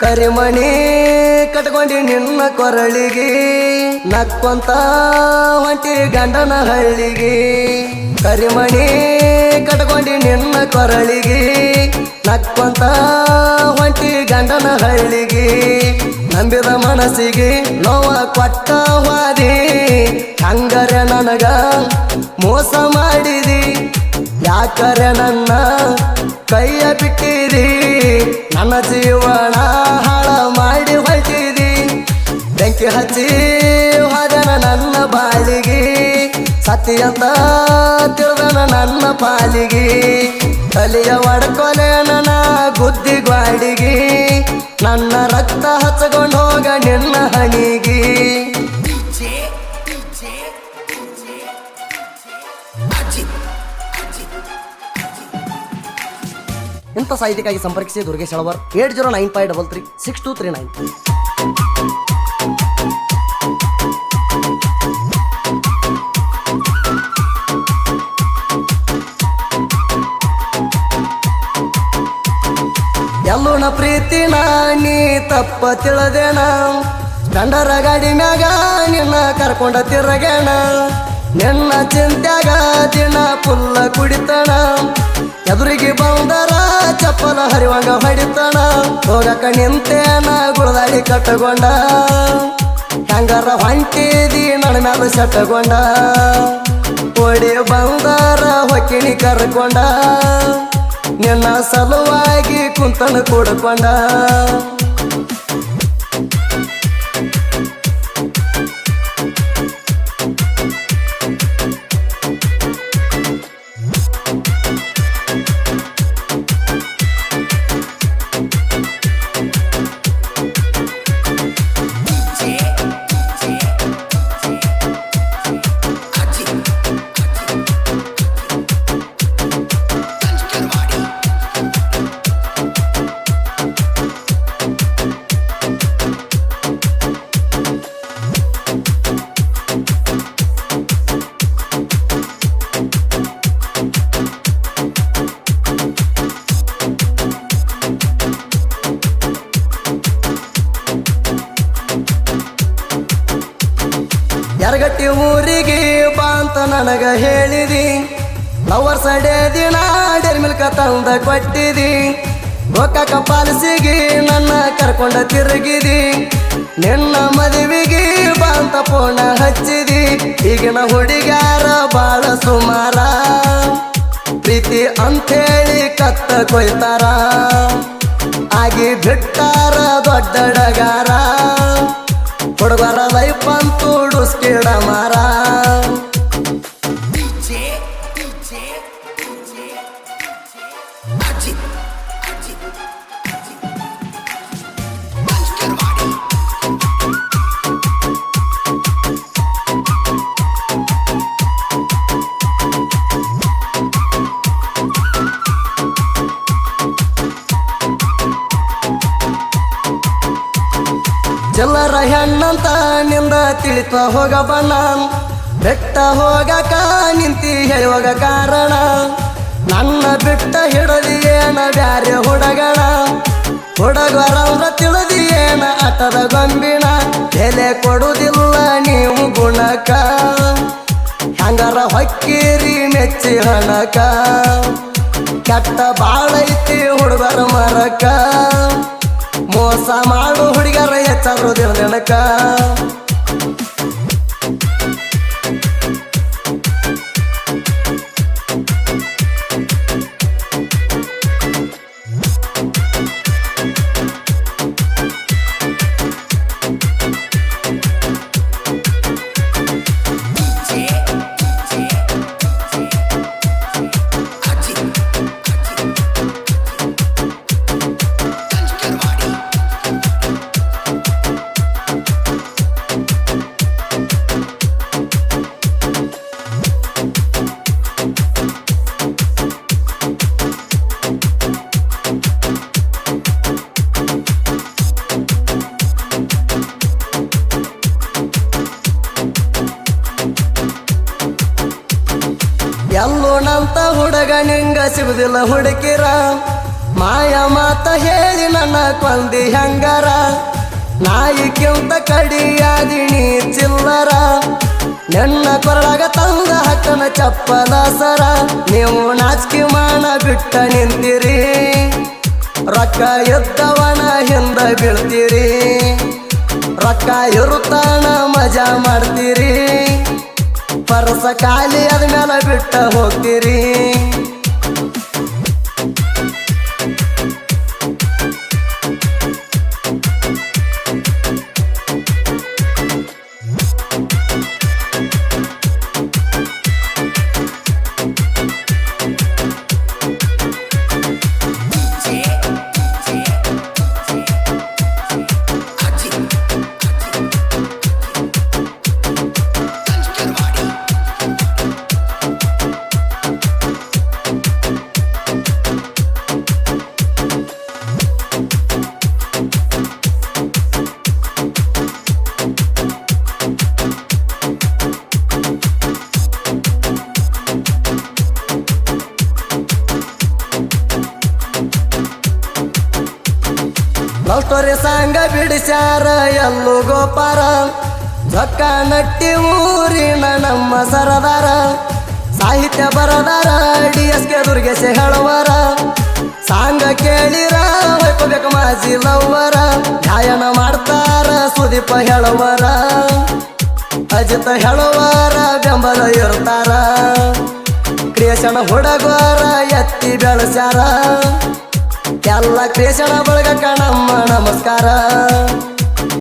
ಕರಿಮಣಿ ಕಟ್ಕೊಂಡಿ ನಿನ್ನ ಕೊರಳಿಗೆ, ನಕ್ಕೊಂತ ಹೊಂಟಿ ಗಂಡನ ಹಳ್ಳಿಗೆ. ಕರಿಮಣಿ ಕಟ್ಕೊಂಡಿ ನಿನ್ನ ಕೊರಳಿಗೆ, ನಕ್ಕೊಂತ ಹೊಂಟಿ ಗಂಡನ ಹಳ್ಳಿಗೆ. ನಂಬಿದ ಮನಸ್ಸಿಗೆ ನೋವ ಕೊಟ್ಟ ಹಾದಿ ಹಂಗರೆ ನನಗ ಮೋಸ ಮಾಡಿದಿ. ಯಾಕರೆ ನನ್ನ ಕೈಯ ಬಿಟ್ಟಿರಿ ನನ್ನ ಜೀವನ ಹಾಳ ಮಾಡಿ ಹೊಯ್ತೀರಿ ಬೆಂಕಿ ಹಚ್ಚಿ ಹೋದನ ನನ್ನ ಬಾಳಿಗೆ. ಸತಿಯಂತ ತಿಳಿದನ ನನ್ನ ಪಾಲಿಗೆ. ತಲೆಯ ಒಡಕೊಲೆ ನನ್ನ ಬುದ್ಧಿ ಗ್ವಾಡಿಗೆ. ನನ್ನ ರಕ್ತ ಹಚ್ಚಕೊಂಡು ಹೋಗ ನಿನ್ನ ಹಣಿಗೆ. ಇಂಥ ಸಾಹಿತ್ಯಕ್ಕಾಗಿ ಸಂಪರ್ಕಿಸಿ Durgesh Alavar eight zero nine five double three six two three nine. ಎಲ್ಲೋಣ ಪ್ರೀತಿನ ನೀ ತಪ್ಪ ತಿಳದೇಣ ಗಂಡರ ಗಾಡಿ ಮ್ಯಾಗ ನಿನ್ನ ಕರ್ಕೊಂಡ ತಿರಗೇಣ ನಿನ್ನ ಚಿಂತ್ಯಾಗ ದಿನ ಪುಲ್ಲ ಕುಡಿತಣ. ಎದುರಿಗೆ ಬಂದರ ಚಪ್ಪಲ ಹರಿವಂಗ ಹೊಡಿತಣ. ಹೋಗಕ ನಿಂತೇನ ಗುಳದಾಡಿ ಕಟ್ಟಗೊಂಡ. ಹೆಂಗಾರ ಹೊಂಟಿದಿ ನನ್ನ ಮ್ಯಾಲ ಸೆಟ್ಟಗೊಂಡ. ಓಡಿ ಬಂದರ ಹೊಕ್ಕಿಣಿ ಕರ್ಕೊಂಡ. ನಿನ್ನ ಸಲುವಾಗಿ ಕುಂತನ ಕೂಡ್ಕೊಂಡ. ಎರಗಟ್ಟಿ ಊರಿಗೆ ಬಾ ಅಂತ ನನಗ ಹೇಳಿದಿ. ಲವರ್ ಸಡೆ ದಿನ ಡೇರ್ ಮಿಲ್ಕ ತಂದ ಕೊಟ್ಟಿದಿ. ಗೋಕಾಕ ಪಾಲಿಸಿಗಿ ನನ್ನ ಕರ್ಕೊಂಡ ತಿರುಗಿದಿ. ನಿನ್ನ ಮದುವೆಗೆ ಬಾ ಅಂತ ಪೋಣ ಹಚ್ಚಿದಿ. ಈಗಿನ ಹುಡುಗ್ಯಾರ ಬಾಳ ಸುಮಾರ. ಪ್ರೀತಿ ಅಂಥೇಳಿ ಕತ್ತ ಕೊಯ್ತಾರ. ಆಗಿ ಬಿಟ್ಟಾರ ದೊಡ್ಡಡಗಾರ ಹುಡುಗರ ಲೈಫ್ ಅಂತೂ ಡುಸ್ಕಿಡ ಮಾರ ಚಿಲ್ಲರ ಹೆಣ್ಣಂತ ನಿಂದ ತಿಳಿತ ಹೋಗ ಬಣ್ಣ. ಬೆಟ್ಟ ಹೋಗಕ ನಿಂತಿ ಹೇಳುವಾಗ ಕಾರಣ. ನನ್ನ ಬಿಟ್ಟ ಏನ ಬ್ಯಾರೆ ಹುಡಗಣ. ತಿಳಿದಿ ಏನ ಆಟದ ಗೊಂಬಿಣ. ಎಲೆ ಕೊಡುವುದಿಲ್ಲ ನೀವು ಗುಣಕ. ಹಂಗಾರ ಹೊಕ್ಕಿರಿ ಮೆಚ್ಚಿ ಹಣಕ. ಕೆಟ್ಟ ಬಾಳೈತಿ ಹುಡುಗರ ಮರಕ. ಮೋಸ ಮಾಡು ಹುಡುಗರ ಹೆಚ್ಚಾದ್ರು ದಿನಕ ಎಲ್ಲೋಣಂತ ಹುಡುಗ ನಿಂಗ ಸಿಗುದಿಲ್ಲ ಹುಡುಕಿರ ಮಾಯ ಮಾತ ಹೇಳಿ ನನ್ನ ಕೊಂದಿ ಹೆಂಗರ. ನಾಯಿಕ್ಕಿಂತ ಕಡಿಯಾದಿಣಿ ಚಿಲ್ಲರ. ನನ್ನ ಕೊರಳಾಗ ತಂದ ಹಕ್ಕನ ಚಪ್ಪಲ ಸರ. ನೀವು ನಾಚಿಕೆ ಮಾಡ ಬಿಟ್ಟ ನಿಂತಿರಿ. ರೊಕ್ಕ ಎದ್ದವನ ಹಿಂದ ಬೀಳ್ತೀರಿ. ರೊಕ್ಕ ಇರುತ್ತಾನ ಮಜಾ ಮಾಡ್ತೀರಿ. ಪರಸ ಖಾಲಿ ಆದ್ಮೇಲೆ ಬಿಟ್ಟ ಹೋಗ್ತೀರಿ. ಸ್ಟೋರಿ ಸಾಂಗ ಬಿಡಿಸ್ಯಾರ ಎಲ್ಲೂ ಗೋಪಾರ. ಜೊಕ್ಕ ನಟ್ಟಿ ಊರಿನ ನಮ್ಮ ಸರದಾರ. ಸಾಹಿತ್ಯ ಬರದಾರ ಡಿ ಎಸ್ ಕೆ ದುರ್ಗೇಶ ಹೇಳುವರ. ಸಾಂಗ ಕೇಳಿರ ಹೊಯ್ಕೋಬೇಕು ಮಾಜಿ ಲವ್ವರ. ಗಾಯನ ಮಾಡ್ತಾರ, ಸುದೀಪ ಹೇಳುವರ. ಅಜಿತ ಹೇಳುವರ, ಬೆಂಬಲ ಇರ್ತಾರ. ಕ್ರಿಯೇಷನ್ ಹುಡುಗರ, ಎತ್ತಿ ಬೆಳೆಸ್ಯಾರ. ಎಲ್ಲ ಕ್ರೇಷಣ ಬಳಗ ನಮ್ಮ ನಮಸ್ಕಾರ.